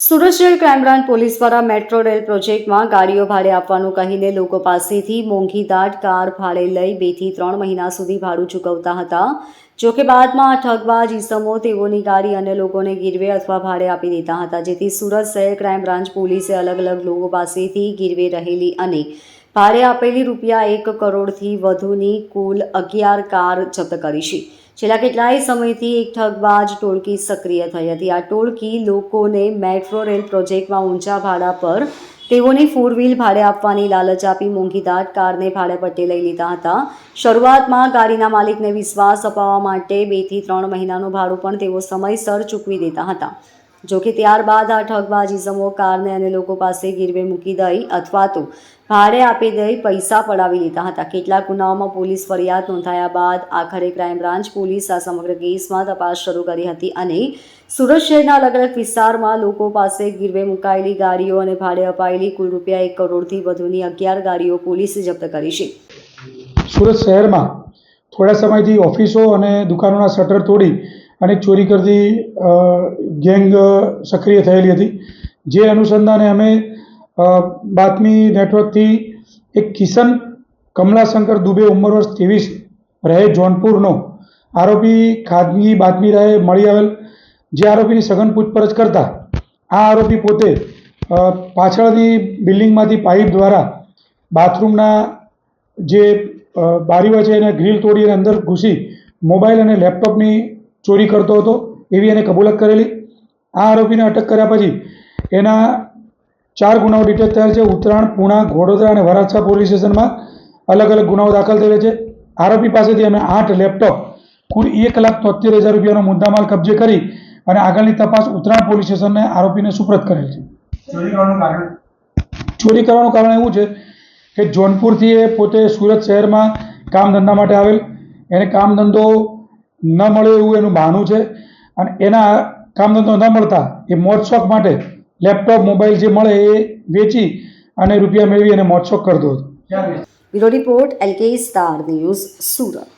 સુરત શહેર crime branch police દ્વારા metro rail પ્રોજેક્ટમાં ગાડીઓ ભાડે આપવાનું કહીને લોકો પાસેથી મોંઘી દાટ કાર ભાડે લઈ બેથી ત્રણ મહિના સુધી ભાડું ચૂકવતા હતા. જો કે બાદમાં આ ઠગબાજ ઈસમો તેઓની ગાડી અન્ય લોકોને ગીરવે અથવા ભાડે આપી દેતા હતા, જેથી સુરત શહેર ક્રાઇમ બ્રાન્ચ પોલીસે અલગ અલગ લોકો પાસેથી ગીરવે રહેલી અને ભાડે આપેલી રૂપિયા એક કરોડથી વધુની કુલ અગિયાર કાર જપ્ત કરી છે. છેલ્લા કેટલાય સમયથી એક ઠગબાજ ટોળકી સક્રિય થઈ હતી. આ ટોળકી લોકોને મેટ્રો રેલ પ્રોજેક્ટમાં ઊંચા ભાડા પર તેઓને ફોર વ્હીલ ભાડે આપવાની લાલચ આપી મોંઘીદાટ કારને ભાડે પટ્ટે લઈ લીધા હતા. શરૂઆતમાં ગાડીના માલિકને વિશ્વાસ અપાવવા માટે બેથી ત્રણ મહિનાનું ભાડું પણ તેઓ સમયસર ચૂકવી દેતા હતા. જો કે ત્યારબાદ આ ઠગબાજી સમૂહ કારને અને લોકો પાસે ગીરવે મૂકી દઈ અથવા તો ભાડે આપી દઈ પૈસા પડાવી લીધા હતા. કેટલાક ગુનાઓમાં પોલીસ ફરિયાદ નોંધાયા બાદ આખરે ક્રાઇમ બ્રાન્ચ પોલીસ આ સમગ્ર કેસમાં તપાસ શરૂ કરી હતી અને સુરત શહેરના અલગ અલગ વિસ્તારમાં લોકો પાસે ગીરવે મુકાયેલી ગાડીઓ અને ભાડે અપાયેલી કુલ રૂપિયા એક કરોડથી વધુની અગિયાર ગાડીઓ પોલીસે જપ્ત કરી છે. સુરત શહેરમાં થોડા સમયથી ઓફિસો અને દુકાનોના શટર તોડી અને ચોરી કરતી ગેંગ સક્રિય થયેલી હતી. જે અનુસંધાને અમે બાતમી નેટવર્કથી એક કિશન કમલાશંકર દુબે ઉંમર વર્ષ ત્રેવીસ રહે જોનપુરનો આરોપી ખાનગી બાતમી રહે મળી આવેલ. જે આરોપીની સઘન પૂછપરછ કરતા આ આરોપી પોતે પાછળની બિલ્ડિંગમાંથી પાઇપ દ્વારા બાથરૂમના જે બારીઓ છે એને ગ્રીલ તોડી અને અંદર ઘૂસી મોબાઈલ અને લેપટોપની ચોરી કરતો હતો એવી એને કબૂલત કરેલી. આ આરોપીને અટક કર્યા પછી એના ચાર ગુનાઓ ડિટેક્ટ થયા છે. ઉત્તરાયણ પૂણા ઘોડોદરા અને વરાછા પોલીસ સ્ટેશનમાં અલગ અલગ ગુનાઓ દાખલ થયેલા છે. આરોપી પાસેથી અમે આઠ લેપટોપ કુલ એક લાખ તોતેર હજાર રૂપિયાનો મુદ્દામાલ કબજે કરી અને આગળની તપાસ ઉત્તરાયણ પોલીસ સ્ટેશનને આરોપીને સુપ્રત કરેલ છે. ચોરી કરવાનું કારણ? ચોરી કરવાનું કારણ એવું છે કે જોનપુરથી એ પોતે સુરત શહેરમાં કામ ધંધા માટે આવેલ. એને કામ ધંધો ન મળે એવું એનું બહાનું છે. અને એના કામ ધંધો ન મળતા એ મોજશોખ માટે લેપટોપ, મોબાઈલ જે મળે એ વેચી અને રૂપિયા મેળવી અને મોજશોખ કરતો હતો. Bureau report LK star news Surat.